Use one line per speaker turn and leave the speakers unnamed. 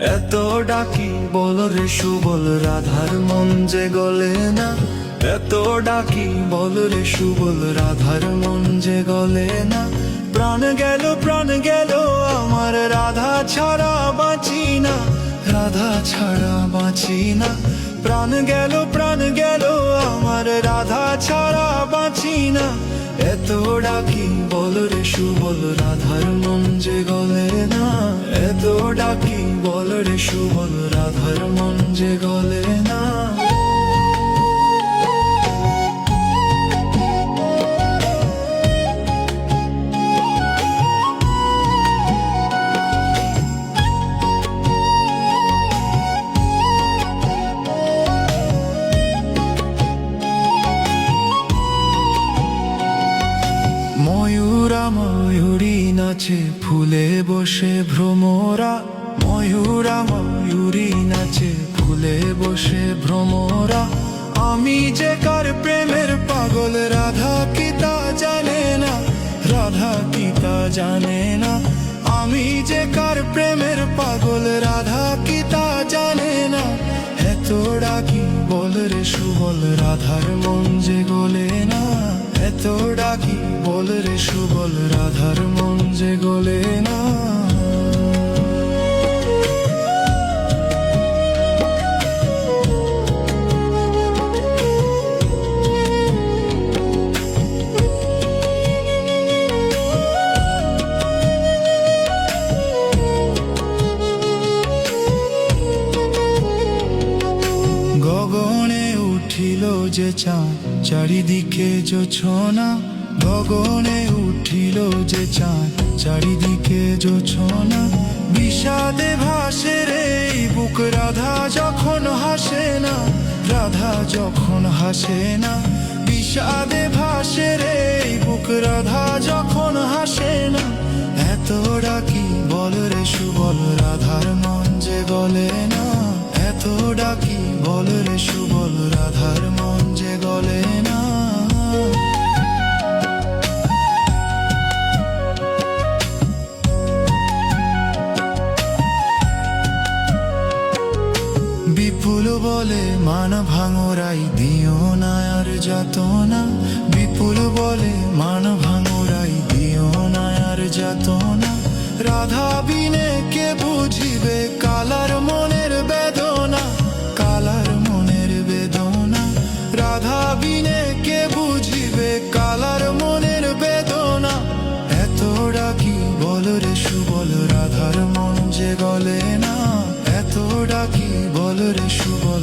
এত ডাকি বল রে সুবল, রাধার মন যে গলে না। এত ডাকি বল রে সুবল, রাধার মন যে গলে না। প্রাণ গেল প্রাণ গেল, আমার রাধা ছাড়া বাঁচি না। রাধা ছাড়া বাঁচি না। প্রাণ গেল প্রাণ গেল, আমার রাধা ছাড়া বাঁচি না। এত ডাকি বল রে সুবল? রাধার মন যে গলে না। এত ডাকি বল রে সুবল? রাধার মন যে গলে নাচে, ফুলে বসে ভ্রমরা ময়ূরা, ময়ূরী নাচে, ফুলে বসে ভ্রমরা। আমি যে কার প্রেমের পাগল, রাধা কি তা জানে না, রাধা কি তা জানে না। আমি যে কার প্রেমের পাগল, রাধা কি তা জানে না। এত ডাকি বল রে সুবল, রাধার মন যে গলে না। এত ডাকি বল রে সুবল রাধার মন যে গলে। যে চাঁদ, চারিদিকে জোছনা গগনে উঠিল যে চাঁদ, চারিদিকে জোছনা বিষাদে ভাসে রে বুক, রাধা যখন হাসে না, রাধা যখন হাসে না। বিষাদে ভাসে রে বুক, রাধা যখন হাসে না। এত ডাকি বল রে সুবল, রাধার মন যে গলে না। এত ডাকি বল রে সুবল, রাধার বলে মান ভাঙরাই দিও না আর যাত না। বিপুল বলে মান ভাঙরাই দিও না আর যাত না। রাধা বিনে কে বুঝিবে কালার মনের বেদনা? কালার মনের বেদনা। রাধা বিনে কে বুঝিবে কালার মনের বেদনা? এত ডাকি বল রে সুবল, রাধার মন যে গলে না এত